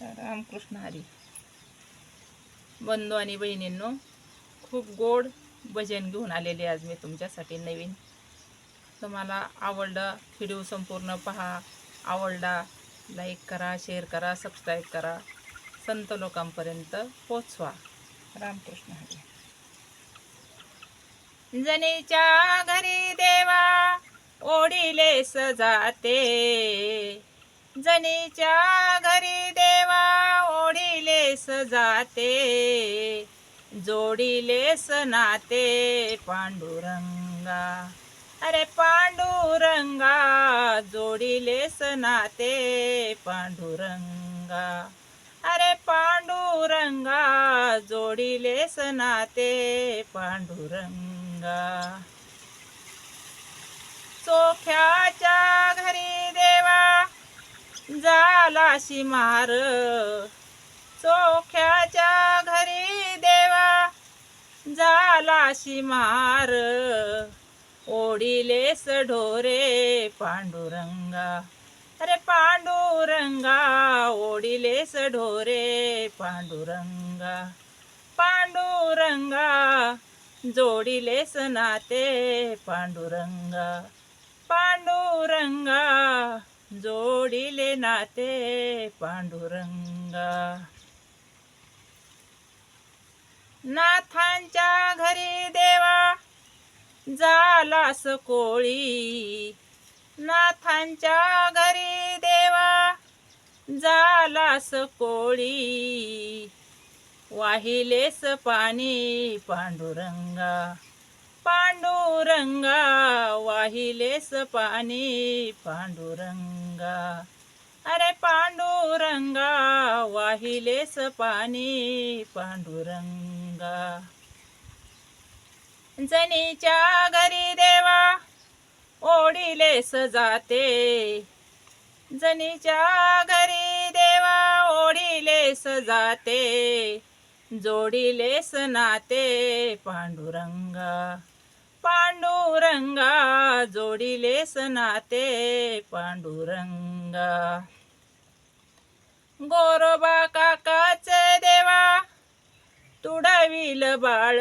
रामकृष्ण हरी. बंधू आणि बहिणींनो खूप गोड भजन घेऊन आलेले आज मी तुमच्यासाठी नवीन. तुम्हाला आवडला व्हिडिओ संपूर्ण पहा. आवडला लाईक करा शेअर करा सबस्क्राईब करा. संत लोकांपर्यंत पोचवा रामकृष्ण हरी. जनीच्या घरी देवा ओढिले सजाते. जनीच्या घरी जाते. सजाते जोडिले सनाते पांडुरंगा. अरे पांडुरंगा जोडिले सनाते पांडुरंगा. अरे पांडुरंगा जोडिले सनाते पांडुरंगा. चोख्याच्या घरी देवा झाला शिमार चोख्याच्या घरी देवा झाला शिमार ओढिले ढोरे पांडुरंगा. अरे पांडुरंगा ओढिले ढोरे पांडुरंगा. पांडुरंगा जोडिलेस नाते पांडुरंगा. पांडुरंगा जोडिले नाते पांडुरंगा. नाथांच्या घरी देवा झालास कोळी. नाथांच्या घरी देवा झालास कोळी. वाहिलेस पाणी पांडुरंगा पांडुरंगा वाहिलेस पाणी पांडुरंगा. अरे पांडुरंगा वाहिलेस पाणी पांडुरंगा. जनीच्या घरी देवा ओढिलेस जाते. जनीच्या घरी देवा ओढिलेस जाते. जोडिलेस नाते पांडुरंगा. पांडुरंगा जोडिलेस नाते पांडुरंगा. गोरोबा काकाचे देवा तुडविल बाळ.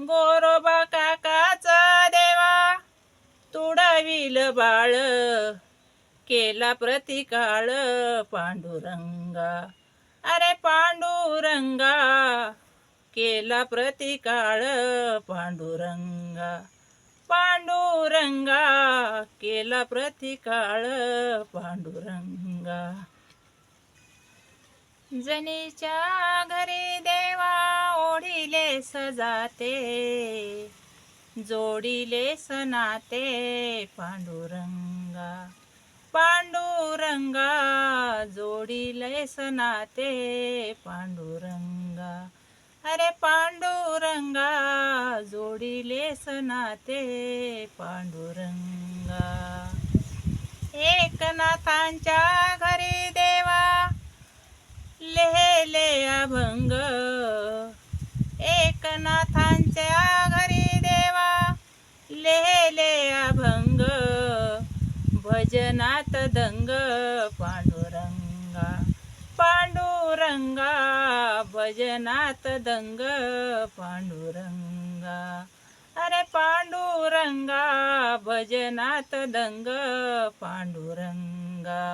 गोरोबा काकाचा देवा तुडविल बाळ. केला प्रतिकाळ पांडुरंगा. अरे पांडुरंगा केला प्रतिकाळ पांडुरंगा. पांडुरंगा केला प्रतिकाळ पांडुरंगा. जनीच्या घरी देवा ओढिले सजाते जोडिले सनाते पांडुरंगा पांडुरंगा जोडिले सनाते पांडुरंगा. अरे पांडुरंगा जोडिले सनाते पांडुरंगा. एकनाथांच्या घरी लिहिले अभंग. एकनाथांच्या घरी देवा लिहिले अभंग. भजनात दंग पांडुरंगा पांडुरंगा. भजनात दंग पांडुरंगा. अरे पांडुरंगा भजनात दंग पांडुरंगा.